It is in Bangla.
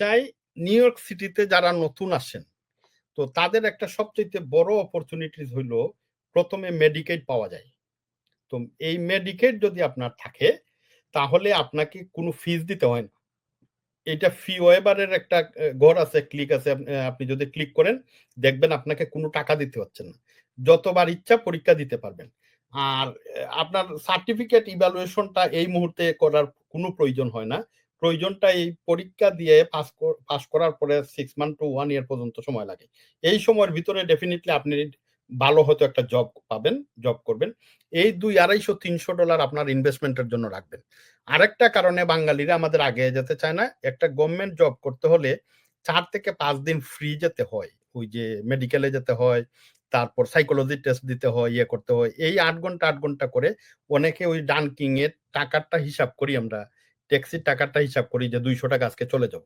চাই নিউ ইয়র্ক সিটিতে যারা নতুন আসেন, তো তাদের একটা সবচেয়ে বড় অপরচুনিটিস হইল প্রথমে মেডিকেট পাওয়া যায়। তো এই মেডিকেট যদি আপনার থাকে, তাহলে আপনাকে কোনো ফিস দিতে হয় না। এটা ফি ওয়েবারের একটা ঘর আছে ক্লিক আছে, আপনি যদি ক্লিক করেন, দেখবেন আপনাকে কোনো টাকা দিতে হচ্ছে না। যতবার ইচ্ছা পরীক্ষা দিতে পারবেন। আর আপনার সার্টিফিকেট ইভ্যালুয়েশনটা এই মুহূর্তে করার কোনো প্রয়োজন হয় না। প্রয়োজনটা এই পরীক্ষা দিয়ে পাস পাস করার পরে six month to one year পর্যন্ত সময় লাগে। এই সময়ের ভিতরে ডেফিনেটলি আপনি ভালো হয়তো একটা জব পাবেন জব করবেন। এই দুই আড়াইশো, তিনশো ডলার আপনার ইনভেস্টমেন্টের জন্য রাখবেন। আরেকটা কারণে বাঙালিরা আমাদের আগে যেতে চায় না, একটা গভর্নমেন্ট জব করতে হলে চার থেকে পাঁচ দিন ফ্রি যেতে হয়। ওই যে মেডিকেলে যেতে হয়, তারপর সাইকোলজি টেস্ট দিতে হয় ইয়ে করতে হয়। এই আট ঘণ্টা আট ঘণ্টা করে অনেকে ওই ডানকিং এর টাকাটা হিসাব করি আমরা ট্যাক্সির টাকাটা হিসাব করি যে দুইশো টাকা আজকে চলে যাব।